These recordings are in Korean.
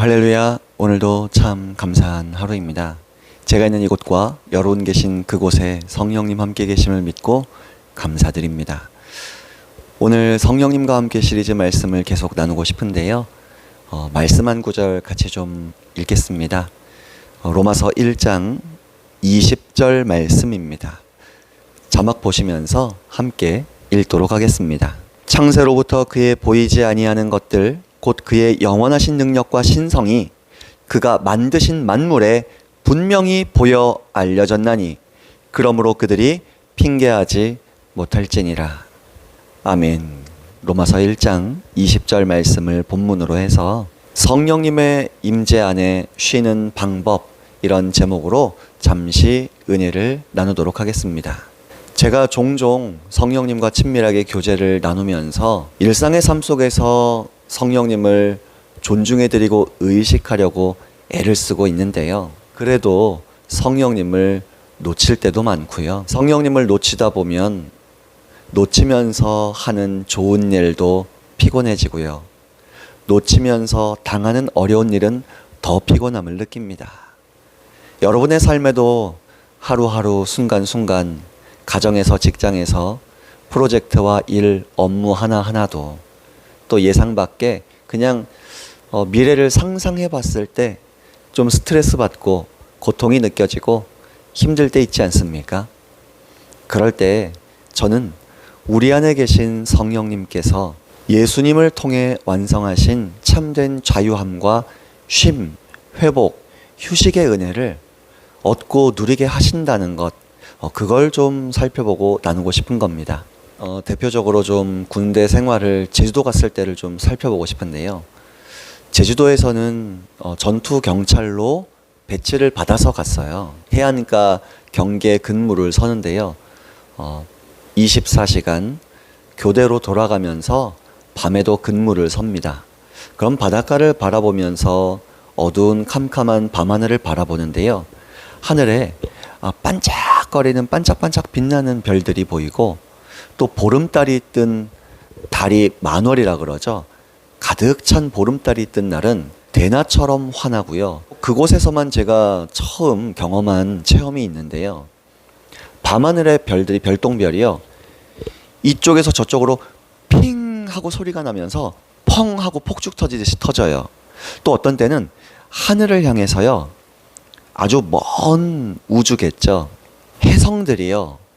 할렐루야. 오늘도 참 감사한 하루입니다. 제가 있는 이곳과 여러분 계신 그곳에 성령님 함께 계심을 믿고 감사드립니다. 오늘 성령님과 함께 시리즈 말씀을 계속 나누고 싶은데요. 어, 말씀 한 구절 같이 좀 읽겠습니다. 어, 로마서 1장 20절 말씀입니다. 자막 보시면서 함께 읽도록 하겠습니다. 창세로부터 그의 보이지 아니하는 것들 곧 그의 영원하신 능력과 신성이 그가 만드신 만물에 분명히 보여 알려졌나니 그러므로 그들이 핑계하지 못할지니라. 아멘. 로마서 1장 20절 말씀을 본문으로 해서 성령님의 임재 안에 쉬는 방법 이런 제목으로 잠시 은혜를 나누도록 하겠습니다. 제가 종종 성령님과 친밀하게 교제를 나누면서 일상의 삶 속에서 성령님을 존중해드리고 의식하려고 애를 쓰고 있는데요. 그래도 성령님을 놓칠 때도 많고요. 성령님을 놓치다 보면 놓치면서 하는 좋은 일도 피곤해지고요. 놓치면서 당하는 어려운 일은 더 피곤함을 느낍니다. 여러분의 삶에도 하루하루 순간순간 가정에서 직장에서 프로젝트와 일, 업무 하나하나도 또 예상 밖에 그냥 어, 미래를 상상해 봤을 때 좀 스트레스 받고 고통이 느껴지고 힘들 때 있지 않습니까? 그럴 때 저는 우리 안에 계신 성령님께서 예수님을 통해 완성하신 참된 자유함과 쉼, 회복, 휴식의 은혜를 얻고 누리게 하신다는 것, 어, 그걸 좀 살펴보고 나누고 싶은 겁니다. 어, 대표적으로 좀 군대 생활을 제주도 갔을 때를 좀 살펴보고 싶은데요. 제주도에서는 어, 전투 경찰로 배치를 받아서 갔어요. 해안가 경계 근무를 서는데요. 어, 24시간 교대로 돌아가면서 밤에도 근무를 섭니다. 그럼 바닷가를 바라보면서 어두운 캄캄한 밤하늘을 바라보는데요. 하늘에 아, 반짝거리는 반짝반짝 빛나는 별들이 보이고 또 보름달이 뜬 달이 만월이라 그러죠. 가득 찬 보름달이 뜬 날은 대낮처럼 환하고요. 그곳에서만 제가 처음 경험한 체험이 있는데요. 밤하늘의 별들이 별똥별이요. 이쪽에서 저쪽으로 핑 하고 소리가 나면서 펑 하고 폭죽 터지듯이 터져요. 또 어떤 때는 하늘을 향해서요. 아주 먼 우주겠죠. 해성들이요.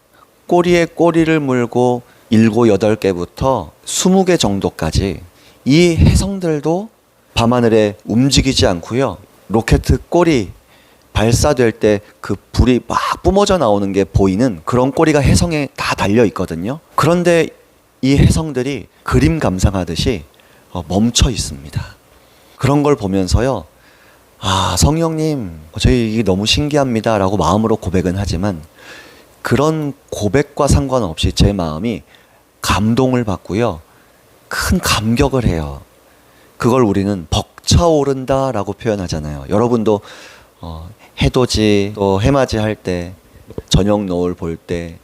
꼬리에 꼬리를 물고 일곱 여덟 개부터 스무 개 정도까지 이 해성들도 밤하늘에 움직이지 않고요. 로켓 꼬리 발사될 때 그 불이 막 뿜어져 나오는 게 보이는 그런 꼬리가 해성에 다 달려 있거든요. 그런데 이 해성들이 그림 감상하듯이 어, 멈춰 있습니다. 그런 걸 보면서요. 아, 성령님, 저희 너무 신기합니다. 라고 마음으로 고백은 하지만 그런 고백과 상관없이 제 마음이 감동을 받고요. 큰 감격을 해요. 그걸 우리는 벅차오른다 라고 표현하잖아요. 여러분도 어, 해돋이 또 해맞이 할 때 저녁 노을 볼 때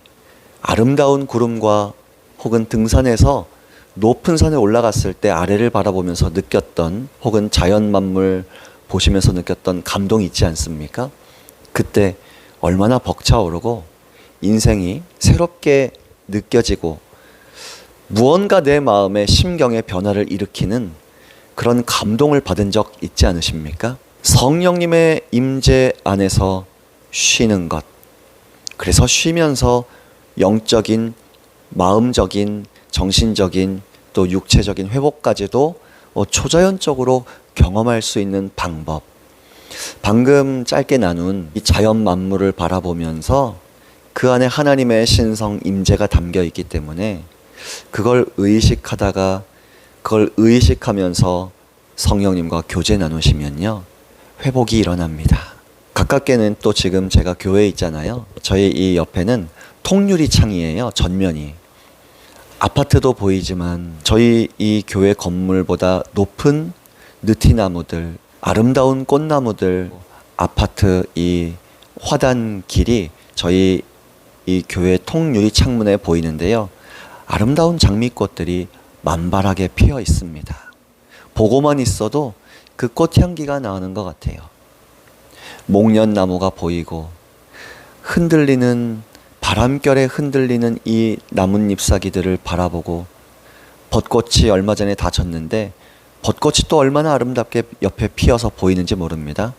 아름다운 구름과 혹은 등산에서 높은 산에 올라갔을 때 아래를 바라보면서 느꼈던 혹은 자연 만물 보시면서 느꼈던 감동이 있지 않습니까? 그때 얼마나 벅차오르고 인생이 새롭게 느껴지고 무언가 내 마음의 심경의 변화를 일으키는 그런 감동을 받은 적 있지 않으십니까? 성령님의 임재 안에서 쉬는 것. 그래서 쉬면서 영적인, 마음적인, 정신적인 또 육체적인 회복까지도 어, 초자연적으로 경험할 수 있는 방법. 방금 짧게 나눈 이 자연 만물을 바라보면서 그 안에 하나님의 신성 임재가 담겨 있기 때문에 그걸 의식하다가 그걸 의식하면서 성령님과 교제 나누시면요. 회복이 일어납니다. 가깝게는 또 지금 제가 교회에 있잖아요. 저희 이 옆에는 통유리 창이에요. 전면이. 아파트도 보이지만 저희 이 교회 건물보다 높은 느티나무들, 아름다운 꽃나무들, 아파트 이 화단 길이 저희 이 교회 통유리 창문에 보이는데요. 아름다운 장미꽃들이 만발하게 피어 있습니다. 보고만 있어도 그 꽃향기가 나는 것 같아요. 목련나무가 보이고 흔들리는 바람결에 흔들리는 이 나뭇 잎사귀들을 바라보고 벚꽃이 얼마 전에 다 졌는데 벚꽃이 또 얼마나 아름답게 옆에 피어서 보이는지 모릅니다.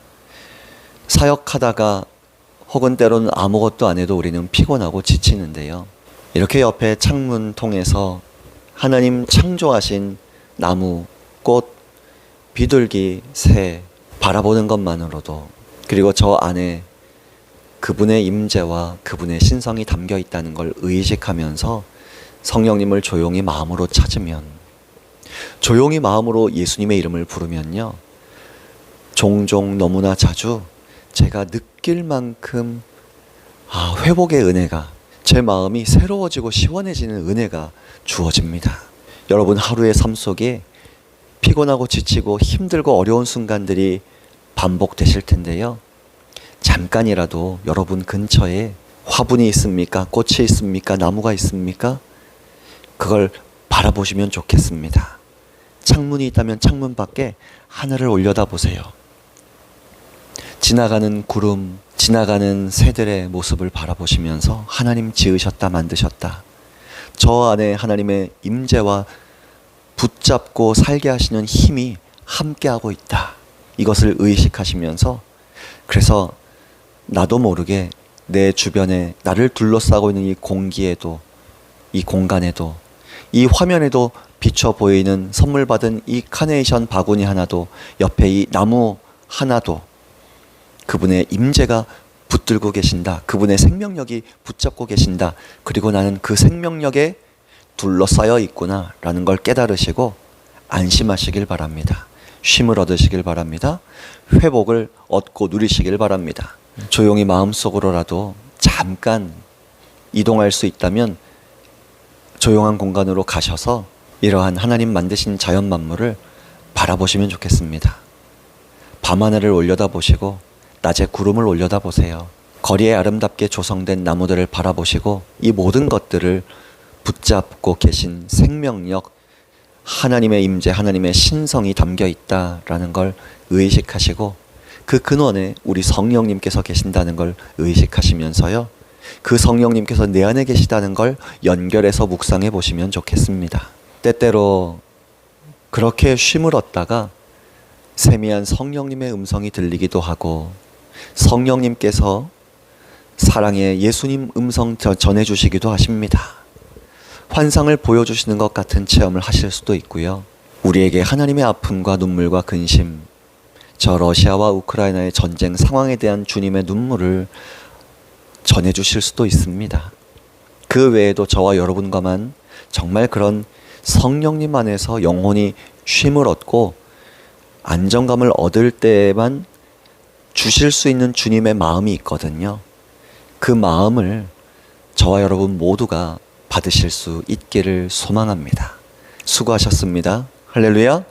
사역하다가 혹은 때로는 아무것도 안 해도 우리는 피곤하고 지치는데요. 이렇게 옆에 창문 통해서 하나님 창조하신 나무, 꽃, 비둘기, 새 바라보는 것만으로도 그리고 저 안에 그분의 임재와 그분의 신성이 담겨 있다는 걸 의식하면서 성령님을 조용히 마음으로 찾으면 조용히 마음으로 예수님의 이름을 부르면요. 종종 너무나 자주 제가 느낄 만큼 아, 회복의 은혜가 제 마음이 새로워지고 시원해지는 은혜가 주어집니다. 여러분 하루의 삶 속에 피곤하고 지치고 힘들고 어려운 순간들이 반복되실 텐데요. 잠깐이라도 여러분 근처에 화분이 있습니까? 꽃이 있습니까? 나무가 있습니까? 그걸 바라보시면 좋겠습니다. 창문이 있다면 창문 밖에 하늘을 올려다 보세요. 지나가는 구름, 지나가는 새들의 모습을 바라보시면서 하나님 지으셨다 만드셨다. 저 안에 하나님의 임재와 붙잡고 살게 하시는 힘이 함께하고 있다. 이것을 의식하시면서 그래서 나도 모르게 내 주변에 나를 둘러싸고 있는 이 공기에도 이 공간에도 이 화면에도 비춰 보이는 선물 받은 이 카네이션 바구니 하나도 옆에 이 나무 하나도 그분의 임재가 붙들고 계신다. 그분의 생명력이 붙잡고 계신다. 그리고 나는 그 생명력에 둘러싸여 있구나라는 걸 깨달으시고 안심하시길 바랍니다. 쉼을 얻으시길 바랍니다. 회복을 얻고 누리시길 바랍니다. 조용히 마음속으로라도 잠깐 이동할 수 있다면 조용한 공간으로 가셔서 이러한 하나님 만드신 자연 만물을 바라보시면 좋겠습니다. 밤하늘을 올려다 보시고 낮에 구름을 올려다 보세요. 거리에 아름답게 조성된 나무들을 바라보시고 이 모든 것들을 붙잡고 계신 생명력, 하나님의 임재, 하나님의 신성이 담겨 있다라는 걸 의식하시고 그 근원에 우리 성령님께서 계신다는 걸 의식하시면서요. 그 성령님께서 내 안에 계시다는 걸 연결해서 묵상해 보시면 좋겠습니다. 때때로 그렇게 쉼을 얻다가 세미한 성령님의 음성이 들리기도 하고 성령님께서 사랑의 예수님 음성 저- 전해주시기도 하십니다. 환상을 보여주시는 것 같은 체험을 하실 수도 있고요. 우리에게 하나님의 아픔과 눈물과 근심, 저 러시아와 우크라이나의 전쟁 상황에 대한 주님의 눈물을 전해주실 수도 있습니다. 그 외에도 저와 여러분과만 정말 그런 성령님 안에서 영혼이 쉼을 얻고 안정감을 얻을 때에만 주실 수 있는 주님의 마음이 있거든요. 그 마음을 저와 여러분 모두가 받으실 수 있기를 소망합니다. 수고하셨습니다. 할렐루야.